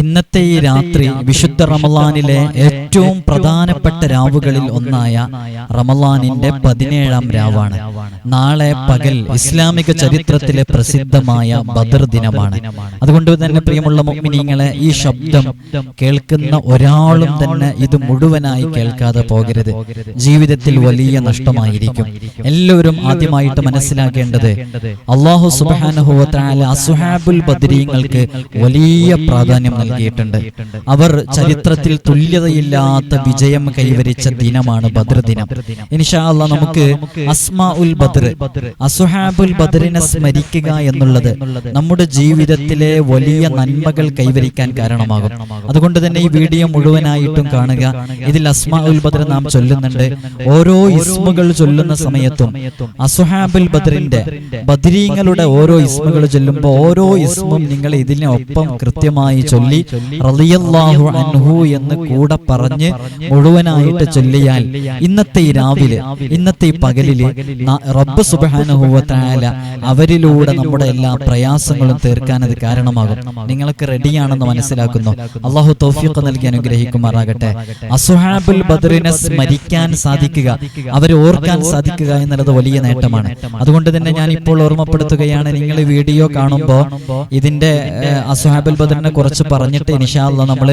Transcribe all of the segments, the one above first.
ഇന്നത്തെ ഈ രാത്രി വിശുദ്ധ റമലാനിലെ ഏറ്റവും പ്രധാനപ്പെട്ട രാവുകളിൽ ഒന്നായ റമലാനിന്റെ പതിനേഴാം രാവാണ്. നാളെ പകൽ ഇസ്ലാമിക ചരിത്രത്തിലെ പ്രസിദ്ധമായ ബദർ ദിനമാണ്. അതുകൊണ്ട് തന്നെ പ്രിയമുള്ള മുഗ്മിനീങ്ങളെ ഈ ശബ്ദം കേൾക്കുന്ന ഒരാളും തന്നെ ഇത് മുഴുവനായി കേൾക്കാതെ പോകരുത്. ജീവിതത്തിൽ വലിയ നഷ്ടമായിരിക്കും. എല്ലാവരും ആദ്യമായിട്ട് മനസ്സിലാക്കേണ്ടത് അള്ളാഹു സുബാനുഹുവത്തായ അസുഹാബുൽ ബദ്രീങ്ങൾക്ക് വലിയ പ്രാധാന്യം നൽകിയിട്ടുണ്ട്. അവർ ചരിത്രത്തിൽ തുല്യതയില്ലാത്ത വിജയം കൈവരിച്ച ദിനമാണ് ബദർ ദിനം. ഇൻഷാ അല്ലാ നമുക്ക് അസ്മാ ഉൽ ബദർ അസുഹാബുൽ ബദറിനെ സ്മരിക്കുക എന്നുള്ളത് നമ്മുടെ ജീവിതത്തിലെ വലിയ നന്മകൾ കൈവരിക്കാൻ കാരണമാകും. അതുകൊണ്ട് തന്നെ ഈ വീഡിയോ മുഴുവനായിട്ടും കാണുക. ഇതിൽ അസ്മാ ഉൽ ബദർ നാം ചൊല്ലുന്നുണ്ട്. ഓരോ ഇസ്മുകൾ ചൊല്ലുന്ന സമയത്തും അസുഹാബുൽ ബദറിന്റെ ബദരീങ്ങളുടെ ഓരോ ഇസ്മുകൾ ചൊല്ലുമ്പോൾ ഓരോ ഇസ്മും നിങ്ങൾ ഇതിനെ ഒപ്പം കൃത്യമായി ചൊല്ലി റളിയല്ലാഹു അൻഹു എന്ന് കൂടെ പറഞ്ഞ് മുഴുവനായിട്ട് ചൊല്ലിയാൽ ഇന്നത്തെ ഈ രാവിലെ ഇന്നത്തെ ഈ പകലിൽ റബ്ബ് സുബാനുഭവത്തായ അവരിലൂടെ നമ്മുടെ എല്ലാ പ്രയാസങ്ങളും തീർക്കാൻ അത് കാരണമാകും. നിങ്ങൾക്ക് റെഡിയാണെന്ന് മനസ്സിലാക്കുന്നു. അള്ളാഹു തൗഫീഖ് നൽകി അനുഗ്രഹിക്കുമാറാകട്ടെ. അസുഹാബുൽ ബദറിനെ സ്മരിക്കാൻ സാധിക്കുക. അവരെ ഓർക്കാൻ സാധിക്കുക എന്നുള്ളത് വലിയ നേട്ടമാണ്. അതുകൊണ്ട് തന്നെ ഞാൻ ഇപ്പോൾ ഓർമ്മപ്പെടുത്തുകയാണ്. നിങ്ങൾ വീഡിയോ കാണുമ്പോൾ ഇതിന്റെ അസുഹാബുൽ ബദറിനെ കുറച്ച് പറഞ്ഞിട്ട് ഇൻഷാല്ല നമ്മൾ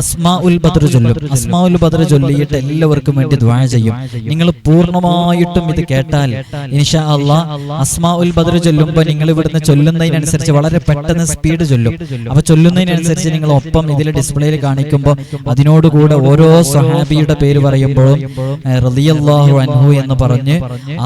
അസ്മാ ഉൽ ബദർ ചൊല്ലും. അസ്മാ ഉൽ ബദർ ചൊല്ലിയിട്ട് എല്ലാവർക്കും വേണ്ടി ദ്വാ ചെയ്യും. നിങ്ങൾ പൂർണമായിട്ടും ഇത് കേട്ടാൽ ഇൻഷാ അള്ളാ അസ്മാ ഉൽ ബദർ ചൊല്ലുമ്പോൾ നിങ്ങൾ ഇവിടുന്ന് ചൊല്ലുന്നതിനനുസരിച്ച് വളരെ പെട്ടെന്ന് സ്പീഡ് ചൊല്ലും. അപ്പൊ ചൊല്ലുന്നതിനനുസരിച്ച് നിങ്ങൾ ഒപ്പം ഇതിൽ ഡിസ്പ്ലേയിൽ കാണിക്കുമ്പോൾ അതിനോടുകൂടെ ഓരോ സഹാബിയുടെ പേര് പറയുമ്പോഴും റലിയല്ലാഹു അൻഹു എന്ന് പറഞ്ഞ്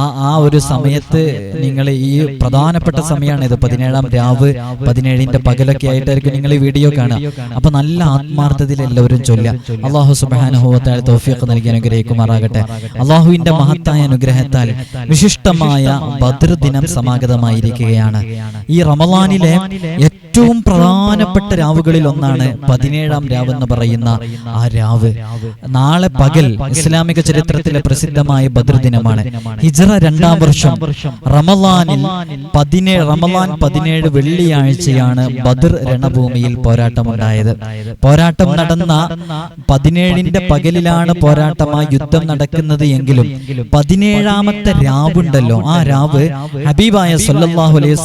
ആ ആ ഒരു സമയത്ത് നിങ്ങൾ ഈ പ്രധാനപ്പെട്ട സമയമാണ് ഇത്. പതിനേഴാം രാവ് പതിനേഴിന്റെ പകലൊക്കെ ആയിട്ടായിരിക്കും നിങ്ങൾ ഈ വീഡിയോ കാണുക. അപ്പൊ നല്ല ആത്മാർത്ഥതയിൽ എല്ലാവരും ചൊല്ല അള്ളാഹു സുബാനുഭവത്താൽ തോഫിയൊക്കെ നൽകി അനുഗ്രഹിക്കുമാറാകട്ടെ അള്ളാഹുവിന്റെ മഹത്തായ അനുഗ്രഹത്താൽ വിശിഷ്ടമായ ബദർ ദിനം സമാഗതമായിരിക്കുകയാണ്. ഈ റമലാനിലെ ഏറ്റവും പ്രധാനപ്പെട്ട രാവുകളിൽ ഒന്നാണ് പതിനേഴാം രാവ് എന്ന് പറയുന്ന ആ രാവ്. നാളെ പകൽ ഇസ്ലാമിക ചരിത്രത്തിലെ പ്രസിദ്ധമായ ബദർ ദിനമാണ് ഹിജറ രണ്ടാം വർഷം. റമലാനിൽ പതിനേഴ് റമലാൻ പതിനേഴ് വെള്ളിയാഴ്ചയാണ് ബദർ രണഭൂമിയിൽ പോരാട്ടമുണ്ടായത്. പോരാട്ടം നടന്ന പതിനേഴിന്റെ പകലിലാണ് പോരാട്ടം ആ യുദ്ധം നടക്കുന്നത് എങ്കിലും പതിനേഴാമത്തെ രാവുണ്ടല്ലോ. ആ രാവ് ഹബീബായ സല്ലാഹു അലൈഹി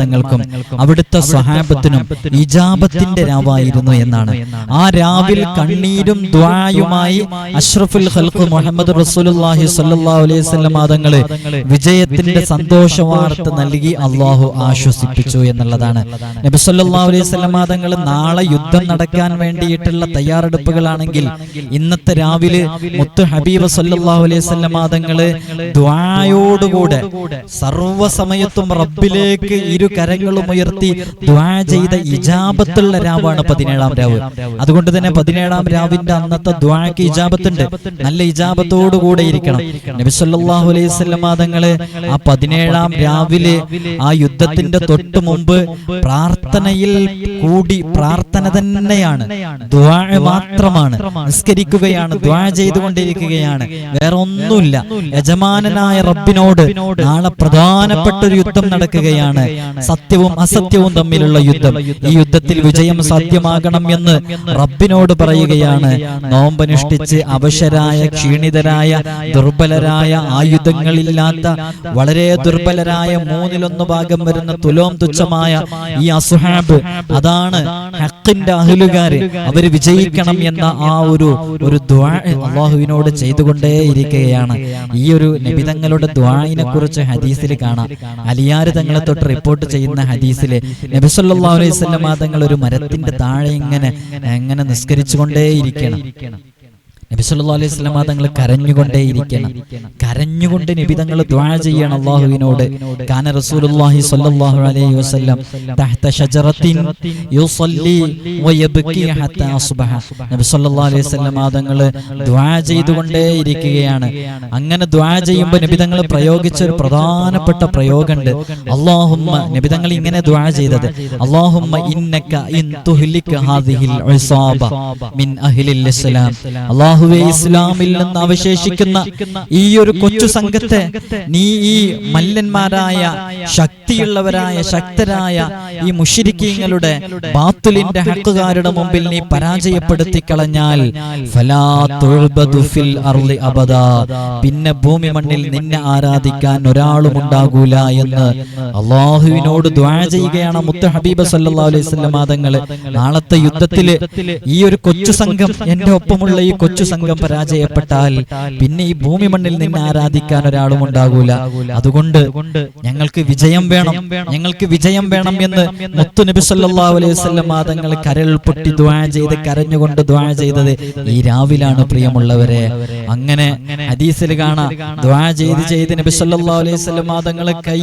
തങ്ങൾക്കും അവിടുത്തെ സ്വഹാബത്തിനും ഇജാബത്തിന്റെ രാവായിരുന്നു എന്നാണ്. ആ രാവിൽ കണ്ണീരും ദ്വായുമായി അഷ്റഫുൽ ഖൽഖ് മുഹമ്മദ് റസൂലുള്ളാഹി സല്ലല്ലാഹു അലൈഹി വസല്ലം വിജയത്തിന്റെ സന്തോഷ വാർത്ത നൽകി അള്ളാഹു ആശ്വസിപ്പിച്ചു എന്നുള്ളതാണ്. നബി സല്ലല്ലാഹു അലൈഹി വസല്ലം തങ്ങൾ നാളെ യുദ്ധം നടക്കാൻ വേണ്ടിയിട്ടുള്ള തയ്യാറെടുപ്പുകളാണെങ്കിൽ ഇന്നത്തെ രാവിലെ മുത്തു ഹബീബ് സല്ലാഹു അലൈഹി വസല്ലം തങ്ങൾ ദ്വായോടുകൂടെ സർവസമയത്തും റബ്ബിലേക്ക് ഇരു കരങ്ങളും ഉയർത്തി ദ്വാ ചെയ്ത ഇജാബത്തുള്ള രാവാണ് പതിനേഴാം രാവ്. അതുകൊണ്ട് തന്നെ പതിനേഴാം രാവിന്റെ അന്നത്തെ ദ്വാക്ക് ഇജാബത്തുണ്ട്. നല്ല ഇജാബത്തോടുകൂടെ ഇരിക്കണം. നബി സല്ലാഹു അലൈഹി വസല്ലം തങ്ങൾ ആ പതിനേഴാം രാവിലെ ആ യുദ്ധത്തിന്റെ തൊട്ട് മുമ്പ് പ്രാർത്ഥനയിൽ കൂടി പ്രാർത്ഥന തന്നെയാണ്. ദ്വാ മാത്രമാണ്. നിസ്കരിക്കുകയാണ്. ദ്വാ ചെയ്തുകൊണ്ടിരിക്കുകയാണ്. വേറെ ഒന്നുമില്ല യജമാനനായ റബ്ബിനോട് നാളെ പ്രധാനപ്പെട്ട ഒരു യുദ്ധം നടക്കുകയാണ്. സത്യവും അസത്യവും തമ്മിലുള്ള യുദ്ധം. ഈ യുദ്ധത്തിൽ വിജയം സാധ്യമാകണം എന്ന് റബ്ബിനോട് പറയുകയാണ്. നോമ്പനുഷ്ഠിച്ച് അവശരായ ക്ഷീണിതരായ ദുർബലരായ ആയുധങ്ങളില്ലാത്ത വളരെ ദുർബലരായ മൂന്നിലൊന്ന് ഭാഗം വരുന്ന തുലോം തുച്ഛമായ ഈ അസുഹാബ്. അതാണ് ഹക്കിന്റെ അഹലുകാര് അവർ വിജയിക്കണം എന്ന ആ ഒരു ഒരു അള്ളാഹുവിനോട് ചെയ്തുകൊണ്ടേ ഇരിക്കുകയാണ് ഈ ഒരു നബിതങ്ങളുടെ ദ്വായിനെ കുറിച്ച് ഹദീസിൽ കാണാം. അലിയാർ തങ്ങളെ തൊട്ട് റിപ്പോർട്ട് ചെയ്യുന്ന ഹദീസിൽ നബി സല്ലല്ലാഹു അലൈഹി സ്വലമാ തങ്ങൾ ഒരു മരത്തിന്റെ താഴെ ഇങ്ങനെ എങ്ങനെ നിസ്കരിച്ചുകൊണ്ടേ ഇരിക്കണം നബി സല്ലല്ലാഹു അലൈഹി വസല്ലം തങ്ങൾ കരഞ്ഞുകൊണ്ടേയിരിക്കണം. കരഞ്ഞുകൊണ്ട് നബി തങ്ങൾ ദുആ ചെയ്യണം അള്ളാഹുവിനോട്. കാന റസൂലുള്ളാഹി സ്വല്ലല്ലാഹു അലൈഹി വസല്ലം തഹ്ത ഷജറത്തിൻ യുസല്ലി വയബ്കി ഹത്താ അസ്ബഹ. നബി സല്ലല്ലാഹു അലൈഹി വസല്ലം തങ്ങൾ ദുആ ചെയ്തുകൊണ്ടേയിരിക്കുകയാണ്. അങ്ങനെ ദുആ ചെയ്യുമ്പോൾ നബി തങ്ങൾ പ്രയോഗിച്ച ഒരു പ്രധാനപ്പെട്ട പ്രയോഗമുണ്ട് അല്ലാഹുമ്മ നബി തങ്ങൾ ഇങ്ങനെ ദുആ ചെയ്തത്. അല്ലാഹുമ്മ ഇന്നക ഇൻ തുഹ്ലിക ഹാദിഹിൽ ഉസാബ മിൻ അഹ്ലിൽ ഇസ്ലാം. അല്ലാഹു അള്ളാഹുവെ ഇസ്ലാമിൽ നിന്ന് അവശേഷിക്കുന്ന ഈ ഒരു കൊച്ചു സംഘത്തെ നീ ഈ മല്ലന്മാരായ ശക്തിയുള്ളവരായ ശക്തരായ ഈ മുഷിരിക്കീങ്ങളുടെ ബാത്തുലിന്റെ ഹക്കുകാരുടെ മുമ്പിൽ നീ പരാജയപ്പെടുത്തി കളഞ്ഞാൽ പിന്നെ ഭൂമി മണ്ണിൽ നിന്നെ ആരാധിക്കാൻ ഒരാളും ഉണ്ടാകൂല എന്ന് അള്ളാഹുവിനോട് ദ്വാ ചെയ്യുകയാണ് മുത്ത ഹബീബ് സല്ലല്ലാഹു അലൈഹി നാളത്തെ യുദ്ധത്തിൽ ഈ ഒരു കൊച്ചു സംഘം എന്റെ ഒപ്പമുള്ള ഈ കൊച്ചു സംഘം പരാജയപ്പെട്ടാൽ പിന്നെ ഈ ഭൂമി മണ്ണിൽ നിന്നെ ആരാധിക്കാൻ ഒരാളും ഉണ്ടാകൂല. അതുകൊണ്ട് ഞങ്ങൾക്ക് വിജയം വേണം. ഞങ്ങൾക്ക് വിജയം വേണം എന്ന് മുത്തു നബി സല്ലാ അലൈഹി മാതങ്ങൾ കരൽ പൊട്ടി ദ്വാ ചെയ്ത് കരഞ്ഞുകൊണ്ട് ദ്വാ ചെയ്തത് ഈ രാവിലാണ് പ്രിയമുള്ളവരെ. അങ്ങനെ ഹദീസിൽ കാണാ. ദ്വാ ചെയ്ത് ചെയ്ത് നബി സല്ലാ അലൈഹി മാതങ്ങൾ കൈ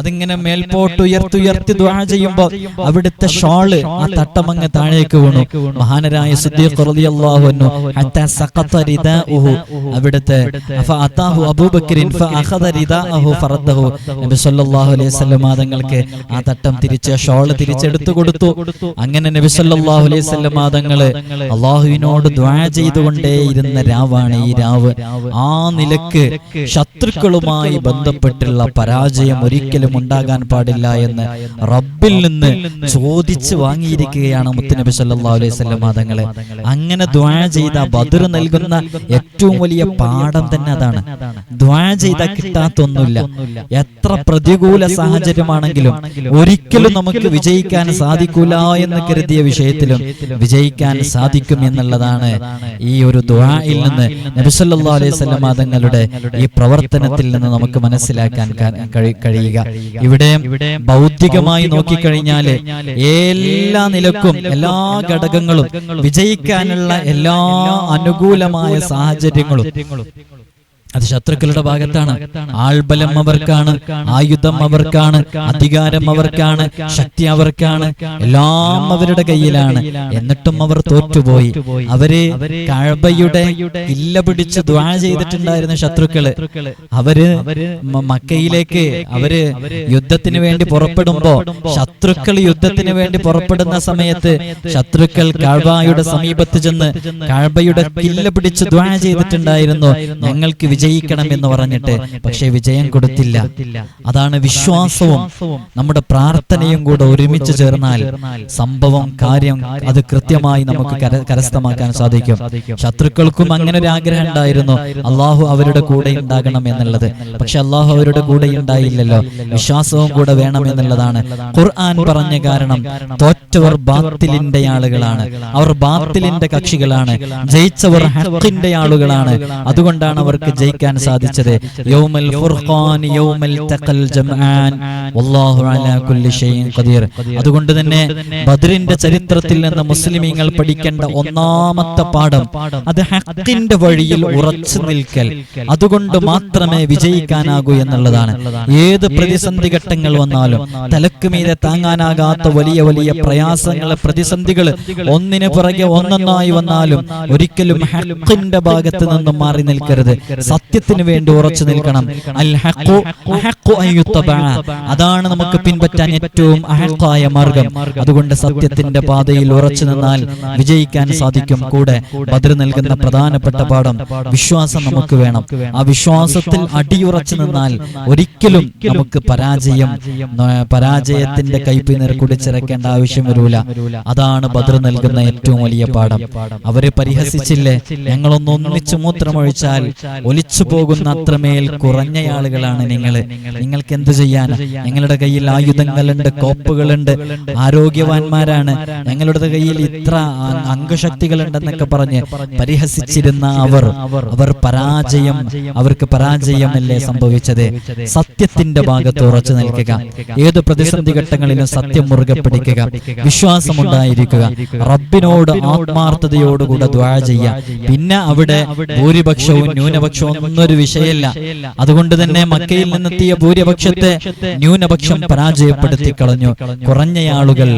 അതിങ്ങനെ മേൽപോട്ട് ഉയർത്തുയർത്തി ദ്വാ ചെയ്യുമ്പോൾ അവിടുത്തെ ഷോൾ ആ തട്ടമങ്ങ് താഴേക്ക് വീണു. മഹാനരായ സുദ്ദീഖ് റളിയല്ലാഹു അൻഹു ഹത്താ അവിടുത്തെ അതാഹു അബൂബക്കറിൻ ഫഅഖദ റിദാഅഹു ഫറദ്ദഹു നബി സല്ലല്ലാഹു അലൈഹി വസല്ലം മാതങ്ങൾക്ക് ആ തട്ടം തിരിച്ച് ഷോൾ തിരിച്ചെടുത്തു കൊടുത്തു. അങ്ങനെ നബി സല്ലല്ലാഹു അലൈഹി മാതങ്ങൾ അള്ളാഹുവിനോട് ദ്വാ ചെയ്തുകൊണ്ടേ ഇരുന്ന രാവാണ് ഈ രാവ്. ആ നിലയ്ക്ക് ശത്രുക്കളുമായി ബന്ധപ്പെട്ടുള്ള പരാജയം ഒരിക്കലും ഉണ്ടാകാൻ പാടില്ല എന്ന് റബ്ബിൽ നിന്ന് ചോദിച്ചു വാങ്ങിയിരിക്കുകയാണ് മുത്തുനബി സല്ലാ അലൈഹി മാതങ്ങളെ അങ്ങനെ ദ്വാ ചെയ്ത ബദർ നൽകുന്ന ഏറ്റവും വലിയ പാഠം തന്നെ അതാണ്. ദ്വാ ചെയ്ത കിട്ടാത്തൊന്നുമില്ല. എത്ര പ്രതികൂല സാഹചര്യമാണെങ്കിലും ഒരിക്കലും നമുക്ക് വിജയിക്കാൻ സാധിക്കൂല എന്ന് കരുതിയ വിഷയത്തിലും വിജയിക്കാൻ സാധിക്കും എന്നുള്ളതാണ് ഈ ഒരു ദ്വായിൽ നിന്ന് നബിസല്ലാ അലൈഹി മാതങ്ങളുടെ ഈ പ്രവർത്തനത്തിൽ നിന്ന് നമുക്ക് മനസ്സിലാക്കാൻ കഴിയുക. ഇവിടെ ഭൗതികമായി നോക്കിക്കഴിഞ്ഞാൽ എല്ലാ നിലക്കും എല്ലാ ഘടകങ്ങളും വിജയിക്കാനുള്ള എല്ലാ അനുകൂലമായ സാഹചര്യങ്ങളും. അത് ശത്രുക്കളുടെ ഭാഗത്താണ്. ആൾബലം അവർക്കാണ്. ആയുധം അവർക്കാണ്. അധികാരം അവർക്കാണ്. ശക്തി അവർക്കാണ്. എല്ലാം അവരുടെ കയ്യിലാണ്. എന്നിട്ടും അവർ തോറ്റുപോയി. അവർ കഴബയുടെ ഇല്ല പിടിച്ച് ദ്വാ ചെയ്തിട്ടുണ്ടായിരുന്ന ശത്രുക്കൾ. അവർ മക്കയിലേക്ക് അവർ യുദ്ധത്തിന് വേണ്ടി പുറപ്പെടുമ്പോ ശത്രുക്കൾ യുദ്ധത്തിന് വേണ്ടി പുറപ്പെടുന്ന സമയത്ത് ശത്രുക്കൾ കഴബായുടെ സമീപത്ത് ചെന്ന് കഴബയുടെ കില്ല പിടിച്ച് ദ്വാ ചെയ്തിട്ടുണ്ടായിരുന്നു. ഞങ്ങൾക്ക് വിജയിക്കണം എന്ന് പറഞ്ഞിട്ട് പക്ഷേ വിജയം കൊടുത്തില്ല. അതാണ് വിശ്വാസവും. നമ്മുടെ പ്രാർത്ഥനയും കൂടെ ഒരുമിച്ച് ചേർന്നാൽ സംഭവം കാര്യം അത് കൃത്യമായി നമുക്ക് കര- കരസ്ഥമാക്കാൻ സാധിക്കും. ശത്രുക്കൾക്കും അങ്ങനെ ഒരു ആഗ്രഹം ഉണ്ടായിരുന്നു അള്ളാഹു അവരുടെ കൂടെ ഉണ്ടാകണം എന്നുള്ളത്. പക്ഷെ അള്ളാഹു അവരുടെ കൂടെ ഉണ്ടായില്ലല്ലോ. വിശ്വാസവും കൂടെ വേണം എന്നുള്ളതാണ്. ഖുർആൻ പറഞ്ഞ കാരണം തോറ്റവർ ബാത്തിലിന്റെ ആളുകളാണ്. അവർ ബാത്തിലിന്റെ കക്ഷികളാണ്. ജയിച്ചവർ ഹക്കിന്റെ ആളുകളാണ്. അതുകൊണ്ടാണ് അവർക്ക് ജയിക്കാൻ സാധിച്ചത് യൗമൽ ഫുർഖാൻ യൗമൽ തഖൽ ജംആൻ. വല്ലാഹു അലാ കുല്ലി ഷൈഇൻ ഖദീർ. അതുകൊണ്ട് തന്നെ ബദറിന്റെ ചരിത്രത്തിൽ നിന്ന് മുസ്ലിമീങ്ങൾ പഠിക്കേണ്ട ഒന്നാമത്തെ പാഠം അത് ഹക്കിന്റെ വഴിയിൽ ഉറച്ചു നിൽക്കൽ. അതുകൊണ്ട് മാത്രമേ വിജയിക്കാനാകൂ എന്നുള്ളതാണ്. ഏത് പ്രതിസന്ധി ഘട്ടങ്ങൾ വന്നാലും തലക്ക് മീതെ താങ്ങാനാകാത്ത വലിയ വലിയ പ്രയാസങ്ങൾ പ്രതിസന്ധികൾ ഒന്നിന് പുറകെ ഒന്നൊന്നായി വന്നാലും ഒരിക്കലും ഹക്കിന്റെ ഭാഗത്ത് നിന്നും മാറി നിൽക്കരുത്. സത്യത്തിന് വേണ്ടി ഉറച്ചു നിൽക്കണം. അതാണ് നമുക്ക് പിൻപറ്റാൻ ഏറ്റവും അഹക്കായ മാർഗം. അതുകൊണ്ട് സത്യത്തിന്റെ പാതയിൽ ഉറച്ചു നിന്നാൽ വിജയിക്കാൻ സാധിക്കും. കൂടെ ബദർ നൽകുന്ന പ്രധാനപ്പെട്ട പാഠം വിശ്വാസം നമുക്ക് വേണം. ആ വിശ്വാസത്തിൽ അടിയുറച്ചു നിന്നാൽ ഒരിക്കലും നമുക്ക് പരാജയം പരാജയത്തിന്റെ കൈപ്പിനർ കുടിച്ചിറക്കേണ്ട ആവശ്യം വരൂല. അതാണ് ബദർ നൽകുന്ന ഏറ്റവും വലിയ പാഠം. അവരെ പരിഹസിച്ചില്ലേ? ഞങ്ങളൊന്ന് ഒന്നിച്ചു മൂത്രമൊഴിച്ചാൽ ഒലിച്ചു പോകുന്നത്രമേൽ കുറഞ്ഞ ആളുകളാണ് നിങ്ങൾ നിങ്ങൾക്ക് എന്ത് ചെയ്യാൻ ഞങ്ങളുടെ കയ്യിൽ ആയുധങ്ങളുണ്ട് കോപ്പുകളുണ്ട് ആരോഗ്യവാന്മാരാണ്. ഞങ്ങളുടെ കയ്യിൽ ഇത്ര അംഗശക്തികളുണ്ടെന്നൊക്കെ പറഞ്ഞ് പരിഹസിച്ചിരുന്ന അവർ. അവർ. പരാജയം അവർക്ക് പരാജയം പരാജയമല്ലേ സംഭവിച്ചത്? സത്യത്തിന്റെ ഭാഗത്ത് ഉറച്ചു നിൽക്കുക. ഏത് പ്രതിസന്ധി ഘട്ടങ്ങളിലും സത്യം മുറുകെ പിടിക്കുക. വിശ്വാസമുണ്ടായിരിക്കുക. റബ്ബിനോട് ആത്മാർത്ഥതയോടുകൂടെ ദ്വാ ചെയ്യുക. പിന്നെ അവിടെ ഭൂരിപക്ഷവും ന്യൂനപക്ഷവും ഒന്നും ഒരു വിഷയമല്ല. അതുകൊണ്ട് തന്നെ മക്കയിൽ നിന്നെത്തിയ ഭൂരിപക്ഷത്തെ ന്യൂനപക്ഷം പരാജയപ്പെടുത്തി കളഞ്ഞു. കുറഞ്ഞ ആളുകൾ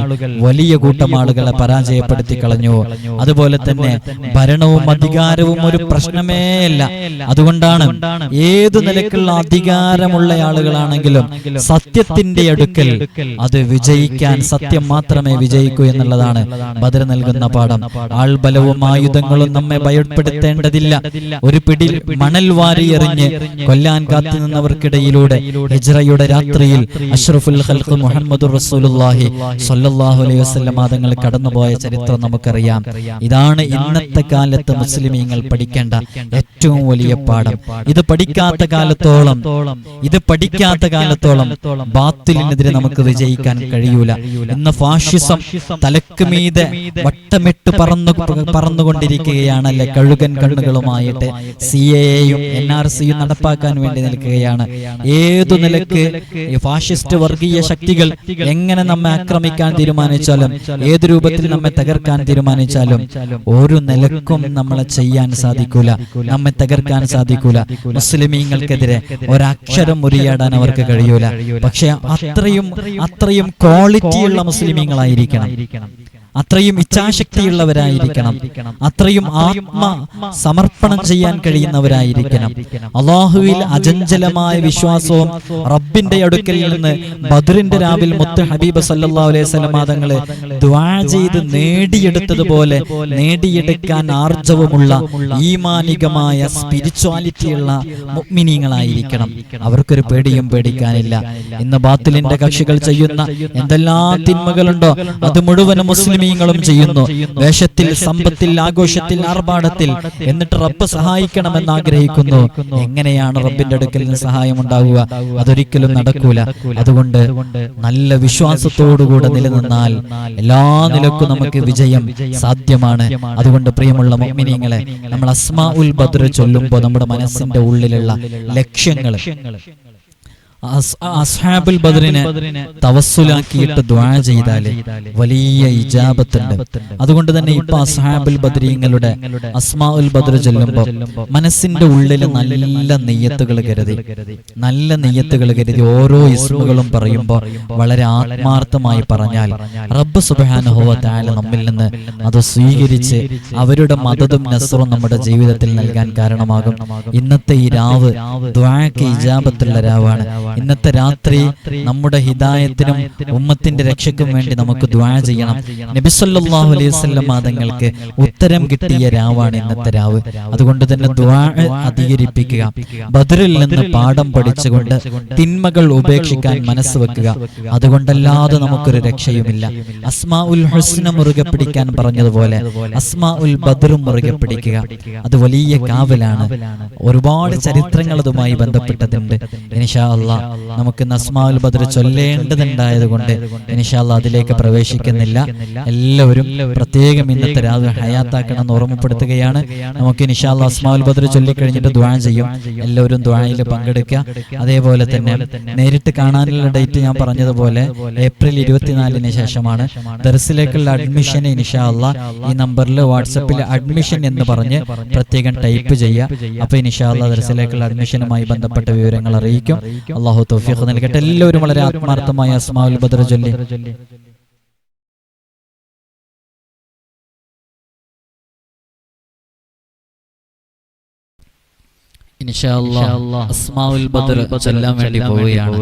വലിയ കൂട്ടം ആളുകളെ പരാജയപ്പെടുത്തി കളഞ്ഞു. അതുപോലെ തന്നെ ഭരണവും അധികാരവും ഒരു പ്രശ്നമേ അല്ല അതുകൊണ്ടാണ് ഏത് നിലക്കുള്ള അധികാരമുള്ള ആളുകളാണെങ്കിലും സത്യത്തിന്റെ അടുക്കൽ അത് വിജയിക്കാൻ സത്യം മാത്രമേ വിജയിക്കൂ എന്നുള്ളതാണ് ബദർ നൽകുന്ന പാഠം. ആൾബലവും ആയുധങ്ങളും നമ്മെ ഭയപ്പെടുത്തേണ്ടതില്ല. ഒരു പിടി മണൽ വാരി എറിഞ്ഞ് കൊല്ലാൻ കാത്തുനിന്നവർക്കിടയിലൂടെ ഹിജ്റയുടെ രാത്രിയിൽ അഷ്റഫുൽ ഖൽഖ് മുഹമ്മദ് റസൂലുള്ളാഹി സ്വല്ലല്ലാഹു അലൈഹി വസല്ലം മാതങ്ങൾ കടന്നുപോയ ചരിത്രം നമുക്കറിയാം. ഇതാണ് ഇന്നത്തെ കാലത്ത് മുസ്ലിമീങ്ങൾ പഠിക്കേണ്ട ഏറ്റവും വലിയ പാഠം. ഇത് പഠിക്കാത്ത കാലത്തോളം ഇത് പഠിക്കാത്ത കാലത്തോളം ബാത്തിലിനെതിരെ നമുക്ക് വിജയിക്കാൻ കഴിയൂല. ഇന്ന് ഫാഷിസം തലക്ക് മീതെ വട്ടമിട്ട് പറന്നു പറന്നുകൊണ്ടിരിക്കുകയാണല്ലേ കഴുകൻ കണ്ണുകളുമായിട്ട് സി എയും എൻ ആർ സിയും നടപ്പാക്കാൻ വേണ്ടി നിൽക്കുകയാണ്. ഏതു നിലയ്ക്ക് ഫാഷിസ്റ്റ് വർഗീയ ശക്തികൾ എങ്ങനെ നമ്മെ ആക്രമിക്കാൻ തീരുമാനിച്ചാലും ഏത് രൂപത്തിൽ നമ്മെ തകർക്കാൻ തീരുമാനിച്ചാലും ഒരു നിലക്കും നമ്മളെ ചെയ്യാൻ സാധിക്കൂല. നമ്മെ തകർക്കാൻ സാധിക്കൂല. മുസ്ലിമീങ്ങൾക്കെതിരെ ഒരക്ഷരം മുറിയാടാൻ അവർക്ക് കഴിയൂല. പക്ഷെ അത്രയും അത്രയും ക്വാളിറ്റിയുള്ള മുസ്ലിമീങ്ങളായിരിക്കണം. അത്രയും ഇച്ഛാശക്തിയുള്ളവരായിരിക്കണം. അത്രയും ആത്മ സമർപ്പണം ചെയ്യാൻ കഴിയുന്നവരായിരിക്കണം. അള്ളാഹുവിൽ അജഞ്ചലമായ വിശ്വാസവും റബ്ബിന്റെ അടുക്കൽ നിന്ന് ബദറിന്റെ രാവിൽ മുത്ത് ഹബീബ് സല്ലാ അലൈഹി സ്വലമാതങ്ങളെ ദ്വാ ചെയ്ത് നേടിയെടുത്തതുപോലെ നേടിയെടുക്കാൻ ആർജവമുള്ള ഈമാനികമായ സ്പിരിച്വാലിറ്റിയുള്ള മുഗ്മിനീങ്ങളായിരിക്കണം അവർക്കൊരു പേടിയും പേടിക്കാനില്ല. ഇന്ന് ബാത്തിലിന്റെ കക്ഷികൾ ചെയ്യുന്ന എന്തെല്ലാം തിന്മകളുണ്ടോ? അത് മുഴുവനും മുസ്ലിം മുസ്ലിമീങ്ങളും ചെയ്യുന്നു. വേഷത്തിൽ സമ്പത്തിൽ ആഘോഷത്തിൽ ആർഭാടത്തിൽ എന്നിട്ട് റബ്ബ് സഹായിക്കണമെന്ന് ആഗ്രഹിക്കുന്നു. എങ്ങനെയാണ് റബ്ബിന്റെ അടുക്കൽ നിന്ന് സഹായം ഉണ്ടാവുക? അതൊരിക്കലും നടക്കൂല. അതുകൊണ്ട് നല്ല വിശ്വാസത്തോടുകൂടെ നിലനിന്നാൽ എല്ലാ നിലക്കും നമുക്ക് വിജയം സാധ്യമാണ്. അതുകൊണ്ട് പ്രിയമുള്ള മൊമിനിങ്ങളെ നമ്മൾ അസ്മാ ഉൽ ബദ്ര ചൊല്ലുമ്പോൾ നമ്മുടെ മനസ്സിന്റെ ഉള്ളിലുള്ള ലക്ഷ്യങ്ങൾ അസ്ഹാബുൽ ബദറിനെ തവസ്സുലാക്കിയിട്ട് ദ്വാ ചെയ്താൽ വലിയ ഇജാബത്തുണ്ട്. അതുകൊണ്ട് തന്നെ ഇപ്പൊ അസ്ഹാബുൽ ബദരീങ്ങളുടെ അസ്മാ ഉൽ ബദർ ചൊല്ലുമ്പോ മനസ്സിന്റെ ഉള്ളിൽ നല്ല നെയ്യത്തുകൾ കരുതി. നല്ല നെയ്യത്തുകൾ കരുതി ഓരോ ഇസ്മുകളും പറയുമ്പോ വളരെ ആത്മാർത്ഥമായി പറഞ്ഞാൽ റബ്ബ് സുബാനുഭവത്തായ നമ്മിൽ നിന്ന് അത് സ്വീകരിച്ച് അവരുടെ മതതും നസറും നമ്മുടെ ജീവിതത്തിൽ നൽകാൻ കാരണമാകും. ഇന്നത്തെ ഈ രാവ് ദ്വാക്ക് ഇജാബത്തുള്ള രാവാണ്. ഇന്നത്തെ രാത്രി നമ്മുടെ ഹിദായത്തിനും ഉമ്മത്തിന്റെ രക്ഷയ്ക്കും വേണ്ടി നമുക്ക് ദ്വാ ചെയ്യണം. നബിസ്വല്ലാഹു അലൈഹി മാതങ്ങൾക്ക് ഉത്തരം കിട്ടിയ രാവാണ് ഇന്നത്തെ രാവ്. അതുകൊണ്ട് തന്നെ ദ്വാ അധികരിപ്പിക്കുക. ബദറിൽ നിന്ന് പാഠം പഠിച്ചുകൊണ്ട് തിന്മകൾ ഉപേക്ഷിക്കാൻ മനസ്സ് വെക്കുക. അതുകൊണ്ടല്ലാതെ നമുക്കൊരു രക്ഷയുമില്ല. അസ്മാ ഉൽ ഹുസ്ന മുറുകെ പിടിക്കാൻ പറഞ്ഞതുപോലെ അസ്മാ ഉൽ ബദറും മുറുകെ പിടിക്കുക. അത് വലിയ കാവലാണ്. ഒരുപാട് ചരിത്രങ്ങൾ അതുമായി ബന്ധപ്പെട്ടതുണ്ട്. ഇൻഷാ അള്ളാ. നമുക്ക് നസ്മാവിൽ ബദർ ചൊല്ലേണ്ടതുണ്ടായത് കൊണ്ട് ഇനിഷാല്ല അതിലേക്ക് പ്രവേശിക്കുന്നില്ല. എല്ലാവരും പ്രത്യേകം ഇന്നത്തെ രാവിലെ ഹയാത്താക്കണം എന്ന് ഓർമ്മപ്പെടുത്തുകയാണ്. നമുക്ക് ഇനിഷാല്ല അസ്മാഉൽ ബദർ ചൊല്ലിക്കഴിഞ്ഞിട്ട് ദ്വാൻ ചെയ്യും. എല്ലാവരും ദ്വാനയിൽ പങ്കെടുക്കുക. അതേപോലെ തന്നെ നേരിട്ട് കാണാനുള്ള ഡേറ്റ് ഞാൻ പറഞ്ഞതുപോലെ ഏപ്രിൽ ഇരുപത്തിനാലിന് ശേഷമാണ് ദർസിലേക്കുള്ള അഡ്മിഷൻ ഇനിഷാല്ല ഈ നമ്പറിൽ വാട്സപ്പിൽ അഡ്മിഷൻ എന്ന് പറഞ്ഞ് പ്രത്യേകം ടൈപ്പ് ചെയ്യുക അപ്പൊ ഇനിഷാല്ല ദർസിലേക്കുള്ള അഡ്മിഷനുമായി ബന്ധപ്പെട്ട വിവരങ്ങൾ അറിയിക്കും. അള്ളാഹു തൗഫീഖ് നൽകട്ടെ. എല്ലാവരും വളരെ ആത്മാർത്ഥമായ അസ്മാഉൽ ബദർ ചൊല്ലി. അസ്മാഉൽ ബദർ ചൊല്ലാൻ വേണ്ടി പോവുകയാണ്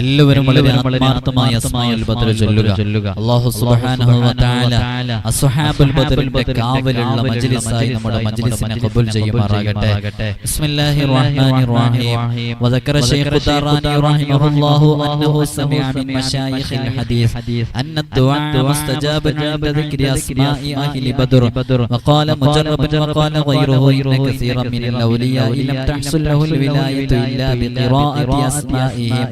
എല്ലാവരും വളരെ ആത്മാർത്ഥമായ അസ്മാഉൽ ബദർ ചൊല്ലുക അല്ലാഹു സുബ്ഹാനഹു വ തആല അസ്ഹാബുൽ ബദറിന്റെ കാവലുള്ള മജ്ലിസായി നമ്മുടെ മജ്ലിസിനെ ഖബൂൽ ചെയ്യുമാറാകട്ടെ ബിസ്മില്ലാഹിർ റഹ്മാനിർ റഹീം وذكر الشيخ الداراني رحمه الله أنه سمع من مشايخ الحديث أن الدعاء مستجاب عند ذكر أسماء أهل بدر وقال مجرب وقال غيره إن كثيرا من الأولياء لم تحصل له الولاية إلا بقراءة أسمائهم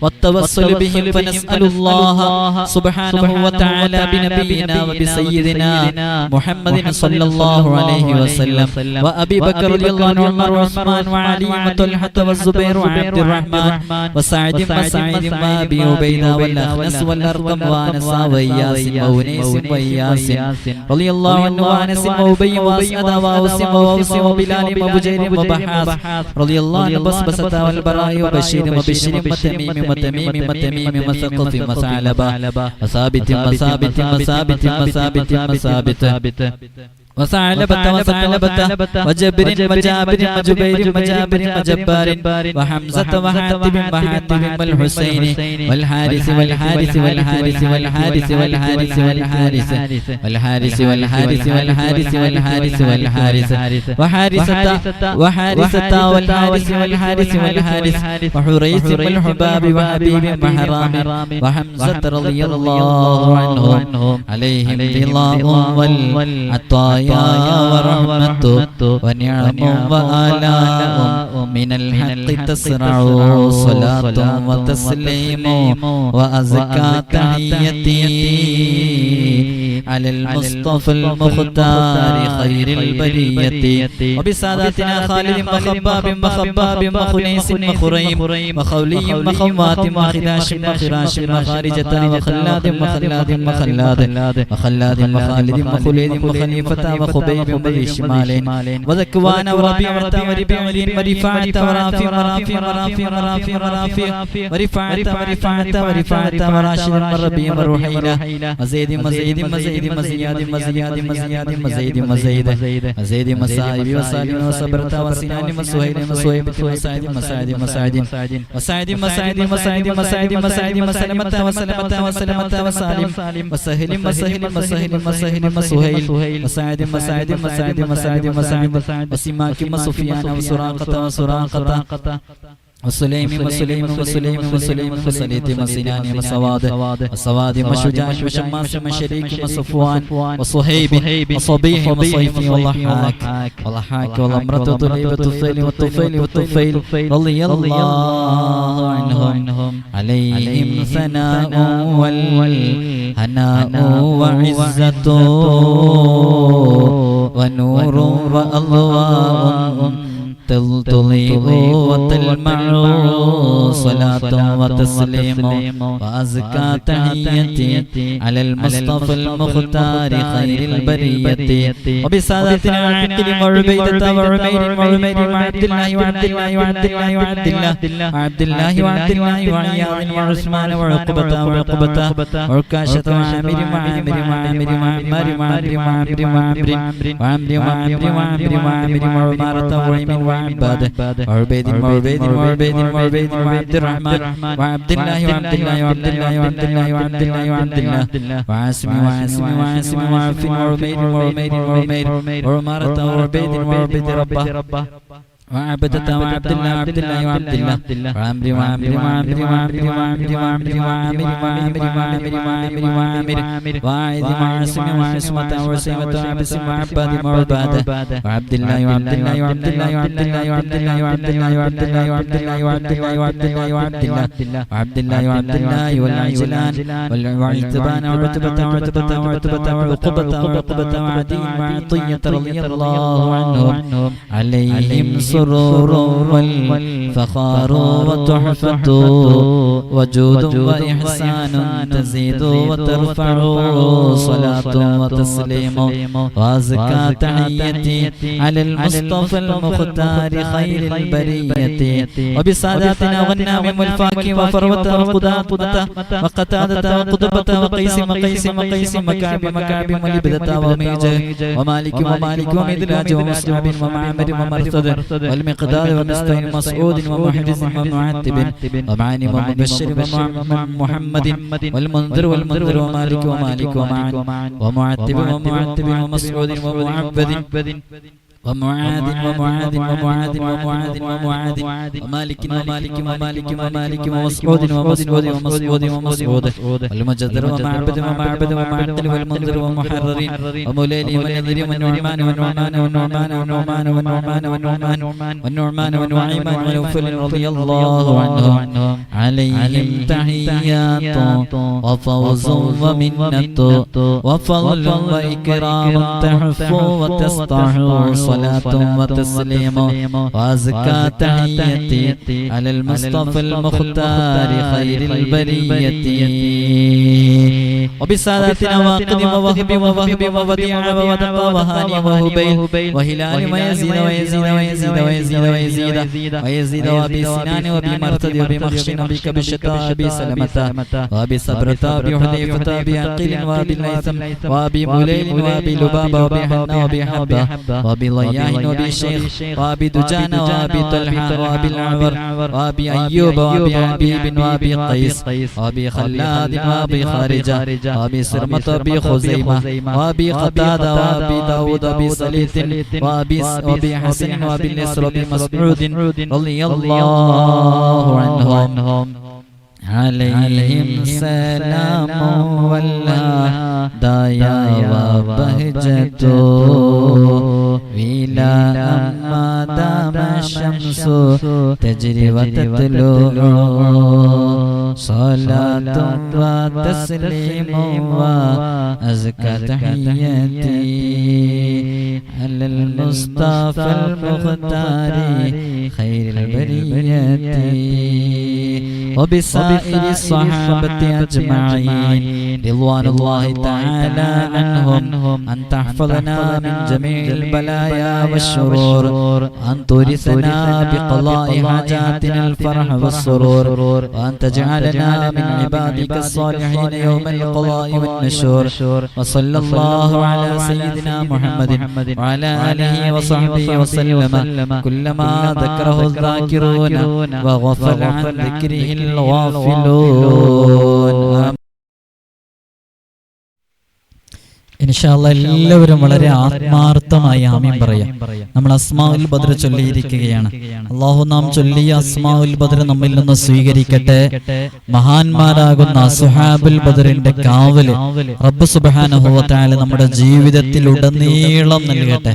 والتوسل بهم فنسأل الله سبحانه وتعالى بنبينا وبسيدنا محمد صلى الله عليه وسلم وأبي بكر رضي الله عنه وعمر وعثمان وعلي وطلحة والزبير وعبد الرحمن وسعد وسعيد وأبي عبيدة والأخنس والأرقم وأنس وإياس وأنيس وإياس رضي الله عنه وأنس وأبي وأسعد وأوس وأوس وبلال وبجير وبحاس رضي الله عن بسبسة والبراء وبشير وبشير وتميم وتميم وتميم وثقف وثعلبة وثابت وثابت وثابت وثابت وثابت وثعلبة وثعلبة وجبر وجابر وجبير وجابر وجبار وحمزة وحاتب وحاتب والحسين والحارث والحارث والحارث والحارث والحارث والحارث والحارث والحارث والحارث والحارث والحارث وحارثة وحارثة والحارث والحارث والحارث وحريث والحباب وحبيب وحرام وحمزة رضي الله عنهم عليهم رضاء والعطايا ورحمة ونعم وآلاء من الحق تسرع صلاة وتسليم وأزكى تحيتي على المصطفى المختار خير البرية وبساداتنا خالد وخباب وخباب وخنيس وخريم وخولي وخوات وخداش وخراش وخارجة وخلاد وخلاد وخلاد وخلاد وخالد وخليد وخليفة وخبيب وبذي الشمالين وذكوان وربيعة وربيعين ورفاعة ورافي ورافي ورافي ورافي ورافي ورفاعة ورفاعة ورفاعة وراشد وربيع وروحيلة وزيد وزيد وزيد മസീദി മസീദി മസീദി മസീദി മസീദി മസീദി മസീദി മസായിദി മസായിദി മസായിദി മസായിദി മസായിദി മസായിദി മസായിദി മസായിദി വസലമത വസലമത വസാലിം വസഹലി മസഹലി മസഹലി മസഹലി മസുഹൈൽ മസായിദി മസായിദി മസായിദി മസായിദി മസായിദി വസിമാക്കി മസുഫിയാന വസുറാഖത വസുറാഖത وسليم وسليم وسليم وسليم وسليت وسنان وسواد وسواد وشجاع وشماس وشريك وصفوان وصهيب وصبيح وصيفي والضحاك والضحاك والأمرة طليب والطفيل والطفيل والطفيل رضي الله عنهم عليهم ثناء والهناء وعزة ونور وأضواء تلتلي قوة المعروف صلاة وتسليم وأزكى تحيتي على المصطفى المختار خير البرية وبسادة عاقل وعبيدة وعمير وعمير وعبد الله وعبد الله وعبد الله وعبد الله وعبد الله وعبد الله وعياض وعثمان وعقبة وعقبة وعكاشة وعامر وعامر وعامر وعمار وعامر وعامر وعامر وعامر وعامر وعامر وعامر وعمارة وعمر وعباد وعبيد وعبيد وعبيد وعبيد وعبد الرحمن وعبد الله وعبد الله وعبد الله وعبد الله وعبد الله وعبد الله وعاصم وعاصم وعاصم وعف وعمير وعمير وعمير وعمارة وعبيد وعبيد ربه وعبدة وعبد الله وعبد الله وعبد الله وعمر وعمر وعمر وعمر وعمر وعمر وعمر وعمر وعمر وعمر وعمر وعيد وعاصم وعاصمة وعصيمة وعبس وعباد وعبادة وعبد الله وعبد الله وعبد الله وعبد الله وعبد الله وعبد الله وعبد الله وعبد الله وعبد الله وعبد الله وعبد الله وعبد الله وعبد الله والعجلان والعتبان وعتبة وعتبة وعتبة وعقبة وعقبة وعدي وعطية رضي الله عنهم عليهم سرور والفخار وتحفة وجود وإحسان تزيد وترفع صلاة وتسليم وأزكى تحيتي على المصطفى المختار خير البرية. وبساداتنا والنام والفاكي وفروة وقدامة وقتادة وقدبة وقيس وقيس وقيس مكعب مكعب ولبدة وميج ومالك ومالك ومدلاج ومسلم ومعمر ومرثد والمقدار ومستين مسعود ومحرز ومعتب ومعاني ومبشر ومحمد والمنذر والمنذر ومالك ومالك ومعن ومعتب ومعتب ومسعود ومعبد ومعاذ ومعاذ ومعاذ ومعاذ ومعاذ ومالك ومالك ومالك ومالك ومسعود ومسعود ومسعود ومسعود والمجدر ومعبد ومعبد ومعقل والمنذر ومحرر وموليل ونذر ونعمان ونعمان ونعمان ونعمان ونعمان ونعمان ونعمان ونعيمان ونوفل رضي الله عنهم عليهم تحيات وفوز ومنة وفضل وإكرام تحف وتستح صلاة وتسليم وأزكى تحيتي على المصطفى المختار خير البرية. وبساداتنا واقد ووهب ووهب ووديع وودقى وهاني وهبيل وهلال ويزيد ويزيد ويزيد ويزيد ويزيد ويزيد وابي سنان وابي مرتد وابي مخشن وابي كبشة وابي سلمة وابي صبرة وابي حذيفة وابي عقيل وابي الليثم وابي مليل وابي لبابة وابي حنة وابي حبة وابي ضياه وابي شيخ وابي دجان وابي طلحة وابي العور وابي أيوب وابي حبيب وابي قيس وابي خلاد وابي خارجة وابي سرمت أبي خزيمة. وأبي قتادة وأبي داود وأبي سليت وأبي وأبي حسن وأبي نصر وأبي مسعود رضي الله عنهم. عليهم سلام والهدايا وبهجة ولا أما دام الشمس تجري وتطلع صلاة وتسليم وأزكى تحياتي على المصطفى المختار خير البرية وبسائر الصحابة أجمعين. رضوان الله تعالى عنهم. أن تحفظنا من جميع البلايا والشرور. أن تورثنا بقضاء حاجاتنا الفرح والسرور. وأن تجعلنا من عبادك الصالحين يوم القضاء والنشور. وصلى الله على سيدنا محمد وعلى آله وصحبه وسلم. كلما ذكره الذاكرون وغفل عن ذكره الغافلون ഇൻഷാല്ല എല്ലാവരും വളരെ ആത്മാർത്ഥമായി ആമീൻ പറയാം. നമ്മൾ അസ്മാഉൽ ബദ്ര ചൊല്ലിയിരിക്കുകയാണ്. അള്ളാഹു നാം ചൊല്ലിയ അസ്മാഉൽ ബദ്ര നമ്മിൽ നിന്ന് സ്വീകരിക്കട്ടെ. മഹാന്മാരാകുന്ന സുഹാബുൽ ബദറിന്റെ കാവൽ റബ്ബ് സുബാനുഭവത്താൽ നമ്മുടെ ജീവിതത്തിൽ ഉടനീളം നൽകട്ടെ.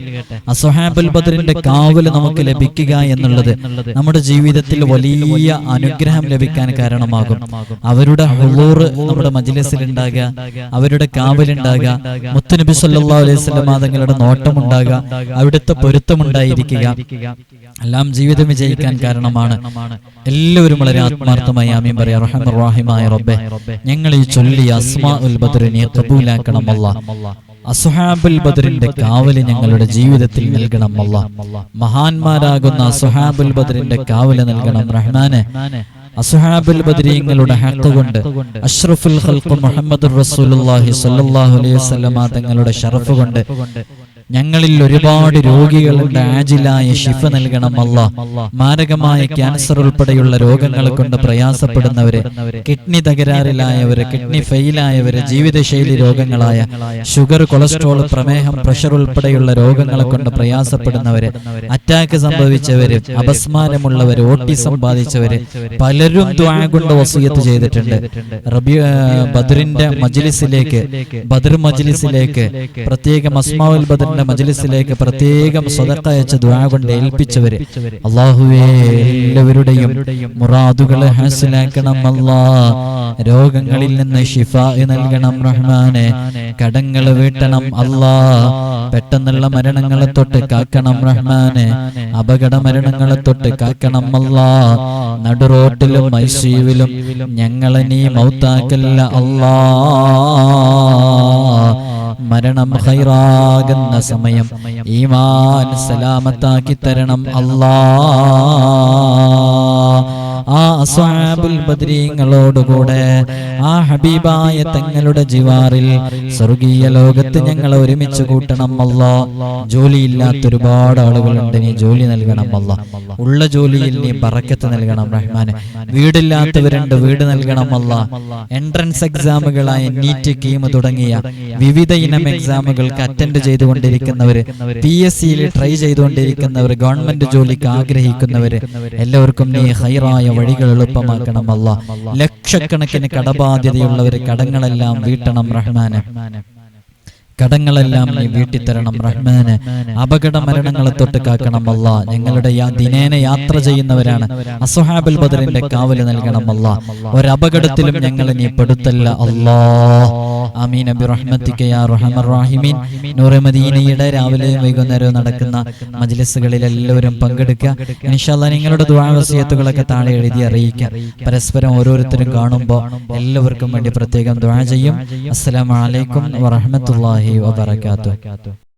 അസുഹാബുൽ ബദറിന്റെ കാവൽ നമുക്ക് ലഭിക്കുക എന്നുള്ളത് നമ്മുടെ ജീവിതത്തിൽ വലിയ അനുഗ്രഹം ലഭിക്കാൻ കാരണമാകും. അവരുടെ ഹുളൂർ നമ്മുടെ മജ്ലിസിൽ ഉണ്ടാകുക അവരുടെ കാവലുണ്ടാകുക മുത്തുനബി സല്ലാ അലൈഹി വസല്ലം തങ്ങളുടെ നോട്ടമുണ്ടാകുക അവിടുത്തെ പൊരുത്തമുണ്ടായിരിക്കുക. എല്ലാം ജീവിതം വിജയിക്കാൻ കാരണമാണ്. എല്ലാവരും വളരെ ആത്മാർത്ഥമായി ആമീൻ പറയാം. റഹ്മാൻ റഹീമായ റബ്ബേ ഞങ്ങൾ ഈ ചൊല്ലി അസ്മാ ഉൽ ബദറിനെ കബൂലാക്കണം അല്ലാഹ് അസുഹാബുൽ ബദറിന്റെ കാവൽ ഞങ്ങളുടെ ജീവിതത്തിൽ നൽകണം അല്ല. മഹാന്മാരാകുന്ന അസുഹാബുൽ ബദറിന്റെ കാവൽ നൽകണം റഹ്മാനെ. അഷ്റഫുൽ മുഹമ്മദ് റസൂലുള്ളാഹി സ്വല്ലല്ലാഹു അലൈഹി വസല്ലമ തങ്ങളുടെ ഷറഫ് കൊണ്ട് ഞങ്ങളിൽ ഒരുപാട് രോഗികളുണ്ട് ആജിലായ ശിഫ നൽകണം അല്ല. മാരകമായ ക്യാൻസർ ഉൾപ്പെടെയുള്ള രോഗങ്ങൾ കൊണ്ട് പ്രയാസപ്പെടുന്നവരെ കിഡ്നി തകരാറിലായവര് കിഡ്നി ഫെയിലായവര് ജീവിതശൈലി രോഗങ്ങളായ ഷുഗർ കൊളസ്ട്രോൾ പ്രമേഹം പ്രഷർ ഉൾപ്പെടെയുള്ള രോഗങ്ങളെ കൊണ്ട് പ്രയാസപ്പെടുന്നവര് അറ്റാക്ക് സംഭവിച്ചവര് അപസ്മാരമുള്ളവര് ഓട്ടിസം ബാധിച്ചവര് പലരും ദ്വാ കൊണ്ട് വസൂയത്ത് ചെയ്തിട്ടുണ്ട്. റബി ബദറിന്റെ മജ്ലിസിലേക്ക് ബദർ മജ്ലിസിലേക്ക് പ്രത്യേകം അസ്മാവുൽ ബദറിന്റെ മജ്ലിസിലേക്ക് പ്രത്യേകം സ്വതക്ക അയച്ച ദ്വാ കൊണ്ട് ഏൽപ്പിച്ചവര്. അള്ളാഹുവേ എല്ലാവരുടെയും മുറാദുകളെ ഹാസിലാക്കണം അല്ലാ. രോഗങ്ങളിൽ നിന്ന് ഷിഫ നൽകണം റഹ്മാനെ. കടങ്ങൾ വീട്ടണം അല്ലാ. പെട്ടെന്നുള്ള മരണങ്ങളെ തൊട്ട് കാക്കണം റഹ്മാനെ. അപകട മരണങ്ങളെ തൊട്ട് കാക്കണം അല്ലാ. നടുറോട്ടിലും മൈസീവിലും ഞങ്ങളെ നീ മൗത്താക്കല്ല അല്ലാ. മരണം ഹൈറാകുന്ന സമയം. ഈമാൻ സലാമത്താക്കി തരണം അല്ലാ. ആ അസ്വാബുൽ ബദ്രീങ്ങളോടുകൂടെ ആ ഹബീബായ തങ്ങളുടെ ജിവാറിൽ സ്വർഗീയ ലോകത്ത് ഞങ്ങൾ ഒരുമിച്ച് കൂട്ടണം അല്ല. ജോലിയില്ലാത്ത ഒരുപാട് ആളുകളുണ്ട് നീ ജോലി നൽകണം അല്ല. ഉള്ള ജോലിയിൽ നീ പറക്കത്ത് നൽകണം റഹ്മാൻ വീടില്ലാത്തവരുണ്ട് വീട് നൽകണം അല്ല. എൻട്രൻസ് എക്സാമുകളായ നീറ്റ് കീം തുടങ്ങിയ വിവിധ ഇനം എക്സാമുകൾക്ക് അറ്റൻഡ് ചെയ്തുകൊണ്ടിരിക്കുന്നവർ പി എസ് സിയിൽ ട്രൈ ചെയ്തുകൊണ്ടിരിക്കുന്നവർ ഗവൺമെന്റ് ജോലിക്ക് ആഗ്രഹിക്കുന്നവർ എല്ലാവർക്കും നീ ഹൈറായ വഴികൾ എളുപ്പമാക്കണം അല്ല. ലക്ഷക്കണക്കിന് കടബാധ്യതയുള്ളവർ കടങ്ങളെല്ലാം വീട്ടണം റഹ്മാന്. കടങ്ങളെല്ലാം നീ വീട്ടിത്തരണം റഹ്മാന്. അപകട മരണങ്ങളെ തൊട്ട് കാക്കണം അല്ല. ഞങ്ങളുടെ ദിനേന യാത്ര ചെയ്യുന്നവരാണ്. അസുഹാബുൽ ബദറിന്റെ കാവൽ നൽകണം അല്ല. ഒരപകടത്തിലും ഞങ്ങളെ നീ പെടുത്തല്ല അല്ലാ. ആമീൻ. റഹ്മത്തിക യാ റഹമർ റാഹിമീൻ നൂറെ മദീനയുടെ രാവിലെയും വൈകുന്നേരവും നടക്കുന്ന മജ്ലിസുകളിൽ എല്ലാവരും പങ്കെടുക്കുക. ഇൻഷാല്ല നിങ്ങളുടെ ദുആവസിയത്തുകളൊക്കെ താഴെ എഴുതി അറിയിക്കുക. പരസ്പരം ഓരോരുത്തരും കാണുമ്പോൾ എല്ലാവർക്കും വേണ്ടി പ്രത്യേകം ദുആ ചെയ്യും. അസ്സലാമു അലൈക്കും വറഹ്മത്തുള്ളാഹി വബറകാതുഹു.